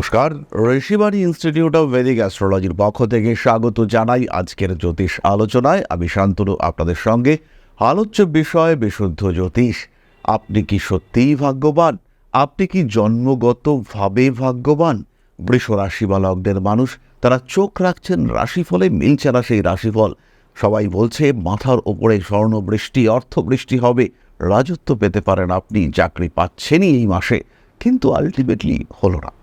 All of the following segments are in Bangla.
নমস্কার। ঋষিবাণী ইনস্টিটিউট অফ ভেদিক অ্যাস্ট্রোলজির পক্ষ থেকে স্বাগত জানাই আজকের জ্যোতিষ আলোচনায়। আমি শান্তনু, আপনাদের সঙ্গে। আলোচ্য বিষয় বিশুদ্ধ জ্যোতিষ। আপনি কি সত্যিই ভাগ্যবান? আপনি কি জন্মগতভাবে ভাগ্যবান? বৃষ রাশি মানুষ, তারা চোখ রাখছেন রাশিফলে, মিলছে না সেই রাশিফল। সবাই বলছে, মাথার ওপরে স্বর্ণ বৃষ্টি অর্থ বৃষ্টি হবে। রাজত্ব পেতে পারেন আপনি, চাকরি পাচ্ছেনই এই মাসে। কিন্তু আলটিমেটলি হলো না।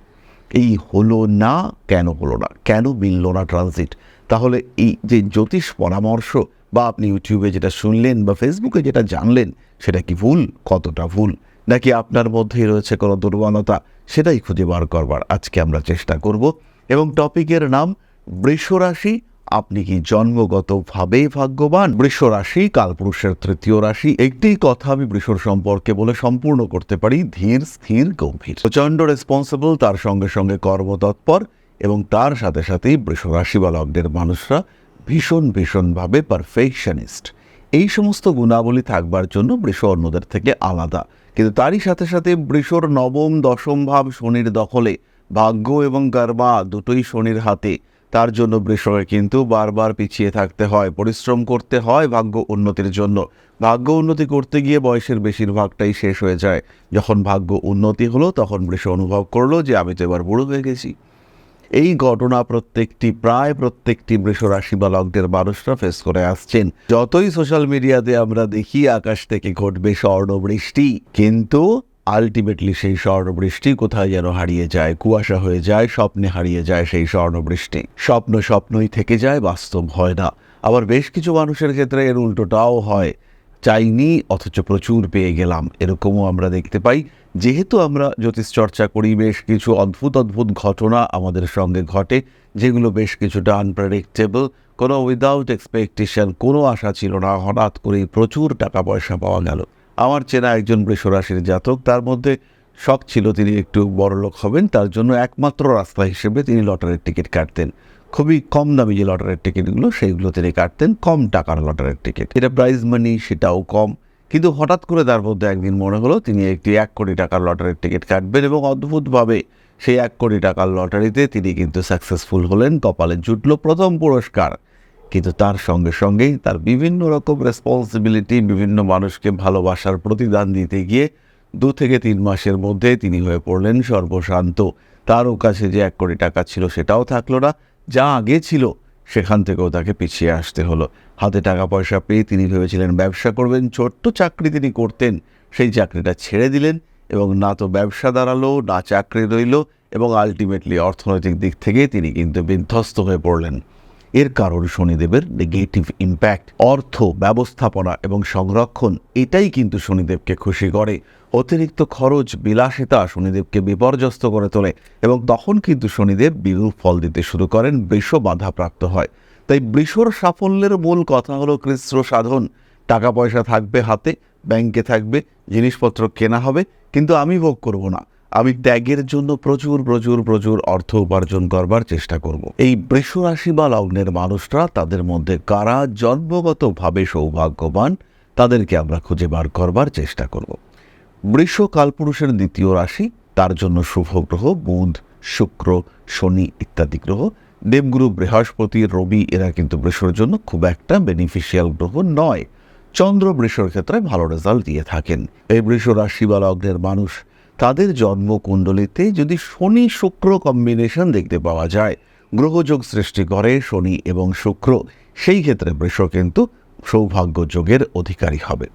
এই হলো না, কেন হলো না? কেন মিলল না ট্রানজিট তাহলে এই যে জ্যোতিষ পরামর্শ, বা আপনি ইউটিউবে যেটা শুনলেন বা ফেসবুকে যেটা জানলেন, সেটা কি ভুল? কতটা ভুল? নাকি আপনার মধ্যেই রয়েছে কোনো দুর্বলতা? সেটাই খুঁজে বার করবার আজকে আমরা চেষ্টা করব। এবং টপিকের নাম, বৃষরাশি আপনি কি জন্মগতভাবে ভাগ্যবান? বৃষ রাশি, কালপুরুষের তৃতীয় রাশি, একটি কথা আমি বৃষর সম্পর্কে বলে সম্পূর্ণ করতে পারি, ধীর, স্থির, গম্ভীর। প্রচণ্ড রেসপন্সিবল তার সঙ্গে সঙ্গে কর্মতৎপর এবং তার সাথে সাথেই বৃষ রাশি বা লগ্নের মানুষরা ভীষণ, ভীষণভাবে পারফেকশনিস্ট এই সমস্ত গুণাবলী থাকবার জন্য বৃষ অন্যদের থেকে আলাদা। কিন্তু তারই সাথে সাথে বৃষর নবম, দশম ভাব শনির দখলে, ভাগ্য এবং গর্বা দুটোই শনির হাতে। তার জন্য বৃষকে কিন্তু বারবার পিছিয়ে থাকতে হয়, পরিশ্রম করতে হয় ভাগ্য উন্নতির জন্য। ভাগ্য উন্নতি করতে গিয়ে বয়সের বেশিরভাগটাই শেষ হয়ে যায়। যখন ভাগ্য উন্নতি হলো, তখন বৃষ অনুভব করল যে, আমি তো এবার বুড়ো হয়ে গেছি। এই ঘটনা প্রত্যেকটি, প্রায় প্রত্যেকটি বৃষ রাশি বা লগ্নের মানুষরা ফেস করে আসছেন। যতই সোশ্যাল মিডিয়াতে আমরা দেখি, আকাশ থেকে ঘটবে স্বর্ণ বৃষ্টি, কিন্তু আলটিমেটলি সেই স্বর্ণবৃষ্টি কোথায় যেন হারিয়ে যায়, কুয়াশা হয়ে যায়, স্বপ্নে হারিয়ে যায় সেই স্বর্ণবৃষ্টি। স্বপ্ন স্বপ্নই থেকে যায়, বাস্তব হয় না। আবার বেশ কিছু মানুষের ক্ষেত্রে এর উল্টোটাও হয়। চাইনি, অথচ প্রচুর পেয়ে গেলাম। এরকমও আমরা দেখতে পাই। যেহেতু আমরা জ্যোতিষ চর্চা করি, বেশ কিছু অদ্ভুত অদ্ভুত ঘটনা আমাদের সঙ্গে ঘটে, যেগুলো বেশ কিছুটা আনপ্রেডিক্টেবল কোনো উইদাউট এক্সপেকটেশন কোনো আশা ছিল না। হঠাৎ করেই প্রচুর টাকা পয়সা পাওয়া গেল। আমার চেনা একজন বৃষরাশির জাতক, তার মধ্যে শখ ছিল তিনি একটু বড়লোক হবেন, তার জন্য একমাত্র রাস্তা হিসেবে তিনি লটারির টিকিট কাটতেন। খুবই কম দামি যে লটারির টিকিটগুলো, সেইগুলো তিনি কাটতেন, কম টাকার লটারির টিকিট। এটা প্রাইজ মানি সেটাও কম। কিন্তু হঠাৎ করে তার মধ্যে একদিন মনে হলো, তিনি একটি এক কোটি টাকার লটারির টিকিট কাটবেন এবং অদ্ভুতভাবে সেই এক কোটি টাকার লটারিতে তিনি কিন্তু সাকসেসফুল হলেন, কপালে জুটল প্রথম পুরস্কার। কিন্তু তার সঙ্গে সঙ্গেই তার বিভিন্ন রকম রেসপন্সিবিলিটি বিভিন্ন মানুষকে ভালোবাসার প্রতিদান দিতে গিয়ে দু থেকে তিন মাসের মধ্যে তিনি হয়ে পড়লেন সর্বশান্ত। তারও কাছে যে এক কোটি টাকা ছিল সেটাও থাকল না, যা আগে ছিল সেখান থেকেও তাকে পিছিয়ে আসতে হলো। হাতে টাকা পয়সা পেয়ে তিনি ভেবেছিলেন ব্যবসা করবেন, ছোট্ট চাকরি তিনি করতেন, সেই চাকরিটা ছেড়ে দিলেন এবং না তো ব্যবসা দাঁড়াল, না চাকরি রইল এবং আলটিমেটলি অর্থনৈতিক দিক থেকে তিনি কিন্তু বিধ্বস্ত হয়ে পড়লেন। এর কারণ শনিদেবের নেগেটিভ ইম্প্যাক্ট অর্থ, ব্যবস্থাপনা এবং সংরক্ষণ, এটাই কিন্তু শনিদেবকে খুশি করে। অতিরিক্ত খরচ, বিলাসিতা শনিদেবকে বিপর্যস্ত করে তোলে এবং তখন কিন্তু শনিদেব বিরূপ ফল দিতে শুরু করেন বৃষ বাধাপ্রাপ্ত হয়। তাই বৃষর সাফল্যের মূল কথা হলো কৃষ্ণ সাধন। টাকা পয়সা থাকবে হাতে, ব্যাংকে থাকবে, জিনিসপত্র কেনা হবে, কিন্তু আমি ভোগ করব না। আমি ত্যাগের জন্য প্রচুর প্রচুর প্রচুর অর্থ উপার্জন করবার চেষ্টা করব। এই বৃষ রাশি বা লগ্নের মানুষরা তাদের মধ্যে কারা জন্মগতভাবে সৌভাগ্যবান, তাদেরকে আমরা খুঁজে বার করবার চেষ্টা করব। বৃষ কালপুরুষের দ্বিতীয় রাশি, তার জন্য শুভ গ্রহ, বুধ, শুক্র, শনি ইত্যাদি গ্রহ। দেবগুরু, বৃহস্পতি, রবি, এরা কিন্তু বৃষর জন্য খুব একটা বেনিফিশিয়াল গ্রহ নয়। চন্দ্র বৃষর ক্ষেত্রে ভালো রেজাল্ট দিয়ে থাকেন। এই বৃষ রাশি বা লগ্নের মানুষ তাদের জন্মকুণ্ডলিতে যদি শনি শুক্র কম্বিনেশন দেখতে পাওয়া যায়, গ্রহযোগ সৃষ্টি করে শনি এবং শুক্র, সেই ক্ষেত্রে বৃষ কিন্তু সৌভাগ্য যোগের অধিকারী হবে।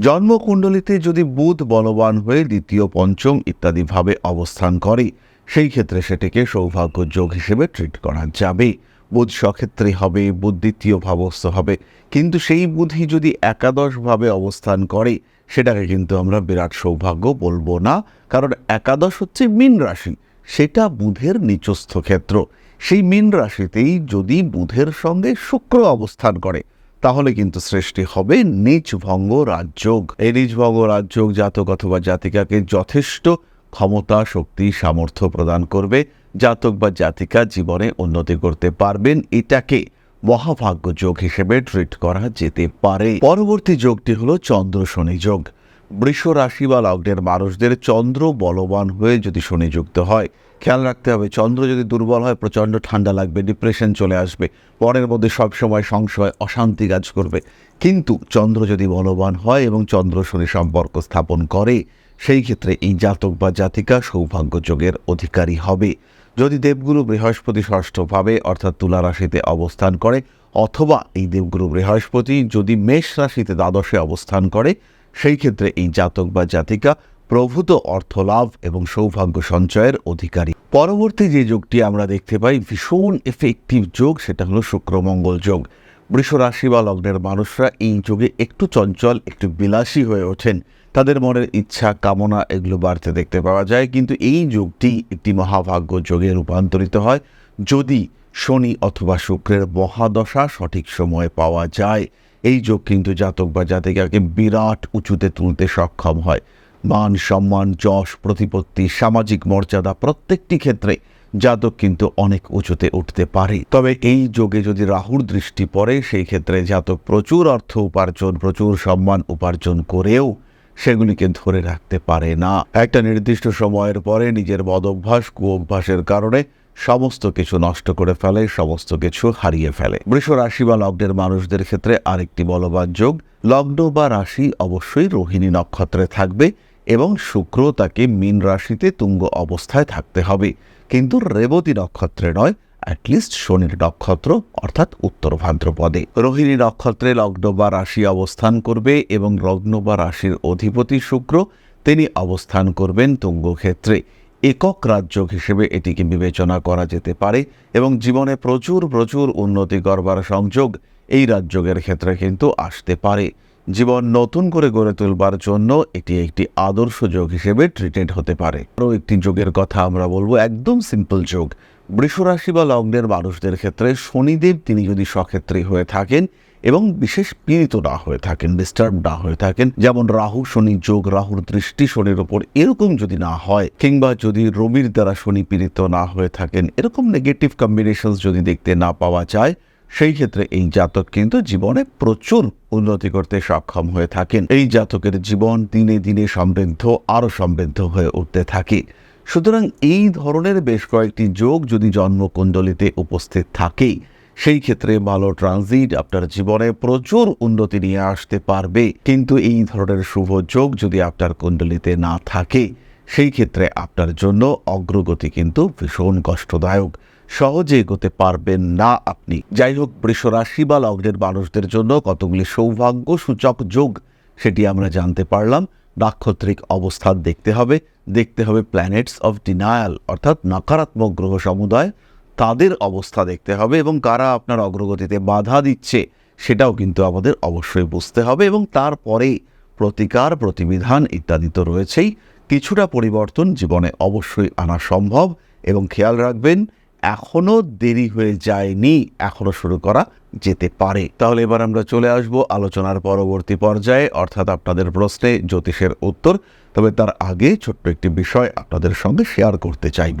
জন্মকুণ্ডলিতে যদি বুধ বলবান হয়ে দ্বিতীয়, পঞ্চম ইত্যাদিভাবে অবস্থান করে, সেই ক্ষেত্রে সেটিকে সৌভাগ্য যোগ হিসেবে ট্রিট করা যাবে। বুধ সক্ষেত্রে হবে, বুধ দ্বিতীয় ভাবস্থ হবে। কিন্তু সেই বুধই যদি একাদশভাবে অবস্থান করে, সেটাকে কিন্তু আমরা বিরাট সৌভাগ্য বলব না। কারণ একাদশ হচ্ছে মীন রাশি, সেটা বুধের নিচস্থ ক্ষেত্র। সেই মীন রাশিতেই যদি বুধের সঙ্গে শুক্র অবস্থান করে, তাহলে কিন্তু সৃষ্টি হবে নিচভঙ্গ রাজযোগ। এই নিচভঙ্গ রাজযোগ জাতক অথবা জাতিকাকে যথেষ্ট ক্ষমতা, শক্তি, সামর্থ্য প্রদান করবে। জাতক বা জাতিকা জীবনে উন্নতি করতে পারবেন, এটাকে মহাভাগ্য যোগ হিসেবে ট্রিট করা যেতে পারে। পরবর্তী যোগটি হলো চন্দ্র শনি যোগ। বৃষ রাশি বা লগ্নের মানুষদের চন্দ্র বলবান হয়ে যদি শনি যুক্ত হয়, খেয়াল রাখতে হবে, চন্দ্র যদি দুর্বল হয়, প্রচণ্ড ঠান্ডা লাগবে ডিপ্রেশন চলে আসবে পরের মধ্যে সবসময় সংশয়, অশান্তি কাজ করবে। কিন্তু চন্দ্র যদি বলবান হয় এবং চন্দ্র শনি সম্পর্ক স্থাপন করে সেই ক্ষেত্রে এই জাতক বা জাতিকা সৌভাগ্য যোগের অধিকারী হবে। যদি দেবগুরু বৃহস্পতি ষষ্ঠভাবে অর্থাৎ তুলা রাশিতে অবস্থান করে অথবা এই দেবগুরু বৃহস্পতি যদি মেষ রাশিতে দ্বাদশে অবস্থান করে, সেই ক্ষেত্রে এই জাতক বা জাতিকা প্রভূত অর্থলাভ এবং সৌভাগ্য সঞ্চয়ের অধিকারী। পরবর্তী যে যোগটি আমরা দেখতে পাই, ভীষণ এফেক্টিভ যোগ, সেটা হলো শুক্রমঙ্গল যোগ। বৃষ রাশি বা লগ্নের মানুষরা এই যুগে একটু চঞ্চল, একটু বিলাসী হয়ে ওঠেন। তাদের মনের ইচ্ছা, কামনা এগুলো বাড়তে দেখতে পাওয়া যায়। কিন্তু এই যুগটি একটি মহাভাগ্য যোগে রূপান্তরিত হয়। যদি শনি অথবা শুক্রের মহাদশা সঠিক সময়ে পাওয়া যায়, এই যোগ কিন্তু জাতক বা জাতিকাকে বিরাট উঁচুতে তুলতে সক্ষম হয়। মান, সম্মান, যশ, প্রতিপত্তি, সামাজিক মর্যাদা প্রত্যেকটি ক্ষেত্রে জাতক কিন্তু অনেক উঁচুতে উঠতে পারে। তবে এই যোগে যদি রাহুর দৃষ্টি পড়ে, সেই ক্ষেত্রে জাতক প্রচুর অর্থ উপার্জন, প্রচুর সম্মান উপার্জন করেও সেগুলিকে ধরে রাখতে পারে না। একটা নির্দিষ্ট সময়ের পরে নিজের বদ অভ্যাস কুঅভ্যাসের কারণে সমস্ত কিছু নষ্ট করে ফেলে, সমস্ত কিছু হারিয়ে ফেলে। বৃষ রাশি বা লগ্নের মানুষদের ক্ষেত্রে আরেকটি বলবান যোগ, লগ্ন বা রাশি অবশ্যই রোহিণী নক্ষত্রে থাকবে এবং শুক্র তাকে মীন রাশিতে তুঙ্গ অবস্থায় থাকতে হবে। কিন্তু রেবতী নক্ষত্রে নয় অ্যাটলিস্ট শনির নক্ষত্র, অর্থাৎ উত্তর ভাদ্রপদে। রোহিণী নক্ষত্রে লগ্ন বা রাশি অবস্থান করবে এবং লগ্ন বা রাশির অধিপতি শুক্র, তিনি অবস্থান করবেন তুঙ্গ ক্ষেত্রে একক রাজ্য হিসেবে এটিকে বিবেচনা করা যেতে পারে এবং জীবনে প্রচুর প্রচুর উন্নতি করবার সংযোগ এই রাজযোগের ক্ষেত্রে কিন্তু আসতে পারে। জীবন নতুন করে গড়ে তুলবার জন্য এটি একটি আদর্শ যোগ হিসেবে ট্রিটেড হতে পারে। আরও একটি যোগের কথা আমরা বলব, একদম সিম্পল যোগ। বৃষরাশি বা লগ্নের মানুষদের ক্ষেত্রে শনিদেব তিনি যদি সক্ষেত্রে হয়ে থাকেন এবং বিশেষ পীড়িত না হয়ে থাকেন ডিস্টার্ব না হয়ে থাকেন, যেমন রাহু শনি যোগ, রাহুর দৃষ্টি শনির ওপর এরকম যদি না হয়, কিংবা যদি রবির দ্বারা শনি পীড়িত না হয়ে থাকেন, এরকম নেগেটিভ কম্বিনেশনস যদি দেখতে না পাওয়া যায় সেই ক্ষেত্রে এই জাতক কিন্তু জীবনে প্রচুর উন্নতি করতে সক্ষম হয়ে থাকেন। এই জাতকের জীবন দিনে দিনে সমৃদ্ধ, আরও সমৃদ্ধ হয়ে উঠতে থাকে। সুতরাং এই ধরনের বেশ কয়েকটি যোগ যদি জন্মকুণ্ডলিতে উপস্থিত থাকে, সেই ক্ষেত্রে ভালো ট্রানজিট আপনার জীবনে প্রচুর উন্নতি নিয়ে আসতে পারবে। কিন্তু এই ধরনের শুভ যোগ যদি আপনার কুণ্ডলিতে না থাকে, সেই ক্ষেত্রে আপনার জন্য অগ্রগতি কিন্তু ভীষণ কষ্টদায়ক। সহজে এগোতে পারবেন না আপনি। যাই হোক বৃষ রাশি বা লগ্নের মানুষদের জন্য কতগুলি সৌভাগ্য সূচক যোগ সেটি আমরা জানতে পারলাম। নাক্ষত্রিক অবস্থান দেখতে হবে। দেখতে হবে প্ল্যানেটস অফ ডিনায়াল অর্থাৎ নকারাত্মক গ্রহ সমুদায়। তাদের অবস্থা দেখতে হবে এবং কারা আপনার অগ্রগতিতে বাধা দিচ্ছে সেটাও কিন্তু আমাদের অবশ্যই বুঝতে হবে এবং তারপরে প্রতিকার, প্রতিবিধান ইত্যাদি তো রয়েছেই। কিছুটা পরিবর্তন জীবনে অবশ্যই আনা সম্ভব এবং খেয়াল রাখবেন এখনও দেরি হয়ে যায়নি। এখনও শুরু করা যেতে পারে। তাহলে এবার আমরা চলে আসব আলোচনার পরবর্তী পর্যায়ে, অর্থাৎ আপনাদের প্রশ্নে জ্যোতিষের উত্তর। তবে তার আগে ছোট্ট একটি বিষয় আপনাদের সঙ্গে শেয়ার করতে চাইব।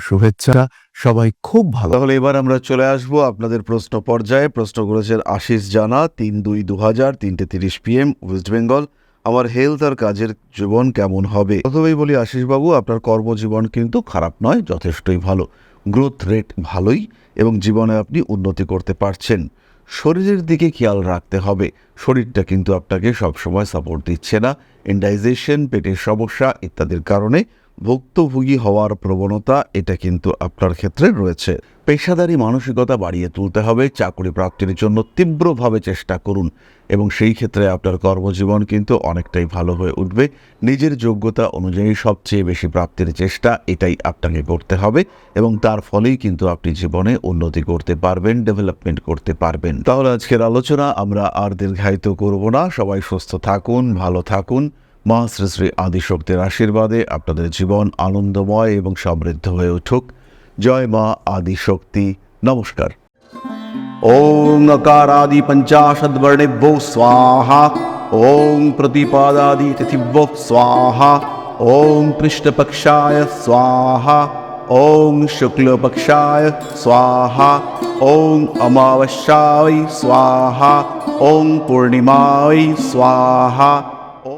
শুভেচ্ছা, সবাই খুব ভালো। তাহলে এবার আমরা চলে আসব আপনাদের প্রশ্ন পর্যায়ে। প্রশ্ন করেছেন আশিস জানা, তিন দুই দু হাজার, তিনটে তিরিশ পিএম ওয়েস্ট বেঙ্গল আমার হেলথ আর কাজের জীবন কেমন হবে? প্রথমেই বলি আশিস বাবু আপনার কর্মজীবন কিন্তু খারাপ নয়, যথেষ্টই ভালো। গ্রোথ রেট ভালোই এবং জীবনে আপনি উন্নতি করতে পারছেন। শরীরের দিকে খেয়াল রাখতে হবে। শরীরটা কিন্তু আপনাকে সবসময় সাপোর্ট দিচ্ছে না। ইন্ডাইজেশন পেটের সমস্যা ইত্যাদির কারণে ভুক্তভোগী হওয়ার প্রবণতা, এটা কিন্তু আপনার ক্ষেত্রে রয়েছে। পেশাদারি মানসিকতা বাড়িয়ে তুলতে হবে, চাকরি প্রাপ্তির জন্য তীব্রভাবে চেষ্টা করুন এবং সেই ক্ষেত্রে আপনার কর্মজীবন কিন্তু অনেকটাই ভালো হয়ে উঠবে। নিজের যোগ্যতা অনুযায়ী সবচেয়ে বেশি প্রাপ্তির চেষ্টা, এটাই আপনাকে করতে হবে এবং তার ফলেই কিন্তু আপনি জীবনে উন্নতি করতে পারবেন, ডেভেলপমেন্ট করতে পারবেন। তাহলে আজকের আলোচনা আমরা আর দীর্ঘায়িত করব না। সবাই সুস্থ থাকুন, ভালো থাকুন। মা শ্রী শ্রী আদিশক্তির আশীর্বাদে আপনাদের জীবন আনন্দময় এবং সমৃদ্ধ হয়ে উঠুক জয় মা আদিশক্তি নমস্কার ওং अकारादि पञ्चाशद्वर्णेभ्यो स्वाहा ॐ प्रतिपादादि तिथिभ्यो स्वाहा ॐ कृष्णपक्षाय स्वाहा ॐ शुक्लपक्षाय स्वाहा ॐ अमावस्याय स्वाहा ॐ पूर्णिमाय स्वाहा